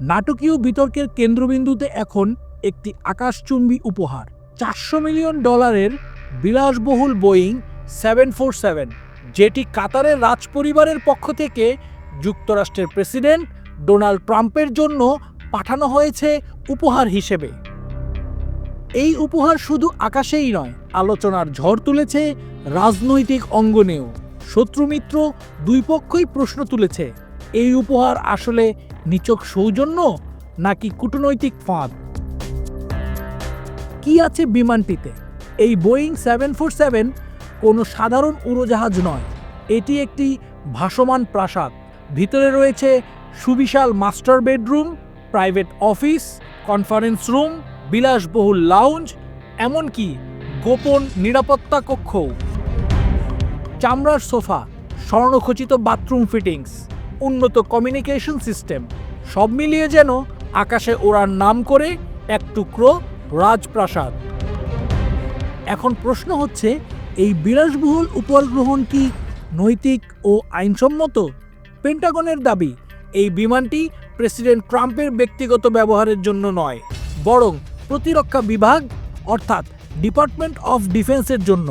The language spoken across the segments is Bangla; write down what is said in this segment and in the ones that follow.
নাটকীয় বিতর্কের কেন্দ্রবিন্দুতে এখন একটি আকাশচুম্বী উপহার। চারশো মিলিয়ন ডলারের বিলাসবহুল বোয়িং সেভেন ফোর সেভেন, যেটি কাতারের রাজপরিবারের পক্ষ থেকে যুক্তরাষ্ট্রের প্রেসিডেন্ট ডোনাল্ড ট্রাম্পের জন্য পাঠানো হয়েছে উপহার হিসেবে। এই উপহার শুধু আকাশেই নয়, আলোচনার ঝড় তুলেছে রাজনৈতিক অঙ্গনেও। শত্রুমিত্র দুই পক্ষই প্রশ্ন তুলেছে, এই উপহার আসলে নিচক সৌজন্য নাকি কূটনৈতিক ফাঁদ? কি আছে বিমানটিতে? এই বোয়িং সেভেন ফোর সেভেন কোনো সাধারণ উড়োজাহাজ নয়। এটি একটি ভাসমান প্রাসাদ। ভিতরে রয়েছে সুবিশাল master bedroom, private office, conference room, বিলাসবহুল লাউঞ্জ, এমনকি গোপন নিরাপত্তা কক্ষ চামড়ার সোফা, স্বর্ণখচিত বাথরুম ফিটিংস। উন্নত কমিউনিকেশন সিস্টেম সব মিলিয়ে যেন আকাশে ওড়ার নাম করে এক টুকরো রাজপ্রাসাদ। এখন প্রশ্ন হচ্ছে, এই বিলাসবহুল উপহার গ্রহণ কি নৈতিক ও আইনসম্মত? পেন্টাগনের দাবি, এই বিমানটি প্রেসিডেন্ট ট্রাম্পের ব্যক্তিগত ব্যবহারের জন্য নয়, বরং প্রতিরক্ষা বিভাগ, অর্থাৎ ডিপার্টমেন্ট অফ ডিফেন্সের জন্য।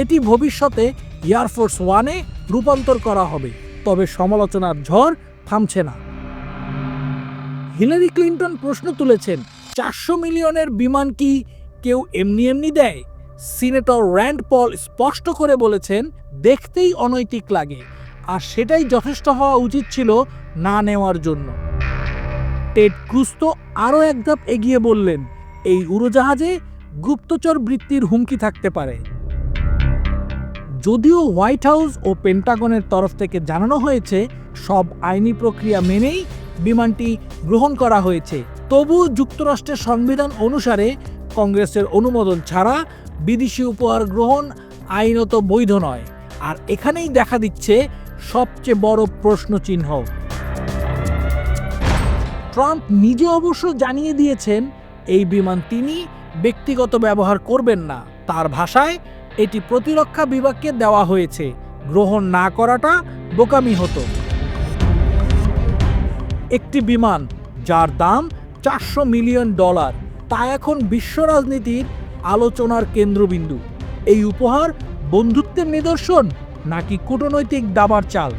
এটি ভবিষ্যতে এয়ারফোর্স ওয়ানে রূপান্তর করা হবে। তবে সমালোচনার ঝড় থামছে না। হিলারি ক্লিন্টন প্রশ্ন তুলেছেন, চারশো মিলিয়নের বিমান কি কেউ এমনি এমনি দেয়? সিনেটর র্যান্ড পল স্পষ্ট করে বলেছেন, দেখতেই অনৈতিক লাগে, আর সেটাই যথেষ্ট হওয়া উচিত ছিল না নেওয়ার জন্য। টেড ক্রুজ তো আরও এক ধাপ এগিয়ে বললেন, এই উড়োজাহাজে গুপ্তচর বৃত্তির হুমকি থাকতে পারে। যদিও হোয়াইট হাউস ও পেন্টাগনের তরফ থেকে জানানো হয়েছে, সব আইনি প্রক্রিয়া মেনেই বিমানটি গ্রহণ করা হয়েছে। তবু যুক্তরাষ্ট্রের সংবিধান অনুসারে কংগ্রেসের অনুমোদন ছাড়া বিদেশি উপহার গ্রহণ আইনত বৈধ নয়। আর এখানেই দেখা দিচ্ছে সবচেয়ে বড় প্রশ্নচিহ্ন। ট্রাম্প নিজে অবশ্য জানিয়ে দিয়েছেন, এই বিমান তিনি ব্যক্তিগত ব্যবহার করবেন না। তার ভাষায় এটি প্রতিরক্ষা বিভাগকে দেওয়া হয়েছে। গ্রহণ না করাটা বোকামি হতো। একটি বিমান, যার দাম চারশো মিলিয়ন ডলার, তা এখন বিশ্ব রাজনীতির আলোচনার কেন্দ্রবিন্দু। এই উপহার বন্ধুত্বের নিদর্শন নাকি কূটনৈতিক দাবার চাল?